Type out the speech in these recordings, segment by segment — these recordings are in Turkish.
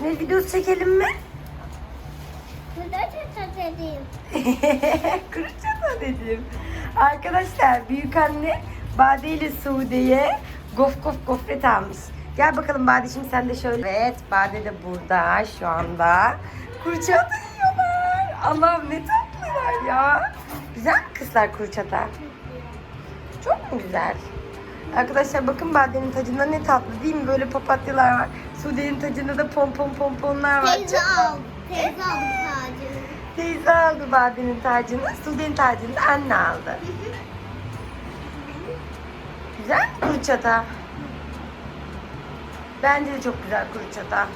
Ne videosu çekelim mi? Burada çok edeyim. Kırıcana dedim. Arkadaşlar büyük anne Bade ile Sude'ye gof gof gofret almış. Gel bakalım Bade şimdi sen de şöyle. Evet Bade de burada şu anda. Kurçata yiyorlar. Allah'ım ne tatlılar ya. Güzel mi kızlar kurçata? Çok mu güzel? Arkadaşlar bakın Bade'nin tacında ne tatlı değil mi? Böyle papatyalar var. Sude'nin tacında da pompon pomponlar var. Teyze al. Teyze aldı sadece. Teyze aldı Bade'nin tacını, Sude'nin tacını da anne aldı. Güzel mi kuru çata? Bence de çok güzel kuru çata.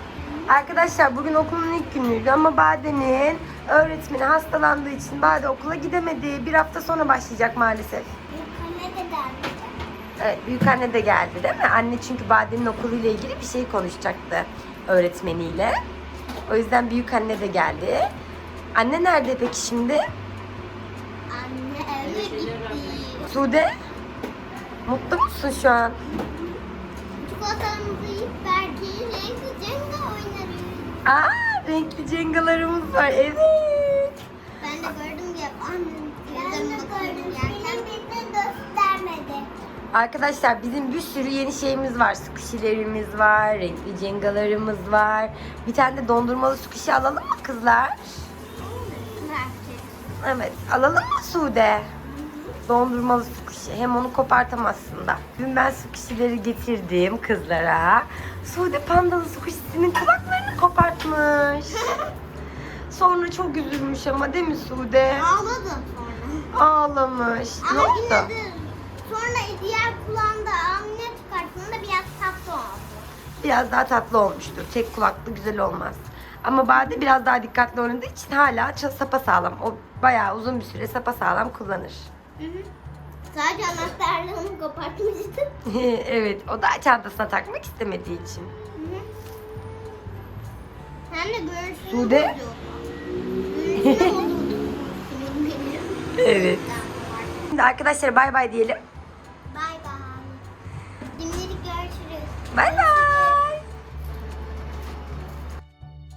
Arkadaşlar bugün okulun ilk günüydü ama Bade'nin öğretmeni hastalandığı için Bade okula gidemedi. Bir hafta sonra başlayacak maalesef. Evet, büyük anne de geldi değil mi? Anne çünkü Bade'nin okuluyla ilgili bir şey konuşacaktı öğretmeniyle. O yüzden büyük anne de geldi. Anne nerede peki şimdi? Anne eve gitti. Sude? Mutlu musun şu an? Çikolatamızı yiyip belki renkli cenga oynarız. Aa, renkli cengalarımız var. Evet. Arkadaşlar bizim bir sürü yeni şeyimiz var. Squishy'lerimiz var, renkli cengalarımız var. Bir tane de dondurmalı squishy alalım mı kızlar? Evet, alalım mı Sude? Dondurmalı squishy. Hem onu kopartamazsın da. Dün ben squishy'leri getirdim kızlara. Sude pandalı squishy'sinin kulaklarını kopartmış. Sonra çok üzülmüş ama değil mi Sude? Ağladı sonra. Ağlamış. Ne oldu? yine de sonra diğer kulağında anne çıkarttığında biraz tatlı oldu. Biraz daha tatlı olmuştur. Tek kulaklı güzel olmaz. Ama Bade biraz daha dikkatli oynadığı için hala sapa sağlam. O bayağı uzun bir süre sapa sağlam kullanır. Hı hı. Sadece anahtarlığını kopartmıştım. evet, o da çantasına takmak istemediği için. Hı hı. Hem de Sude? bozuyordu. Evet. Şimdi arkadaşlar bay bay diyelim. Bay bay. Şimdilik görüşürüz. Bay bay.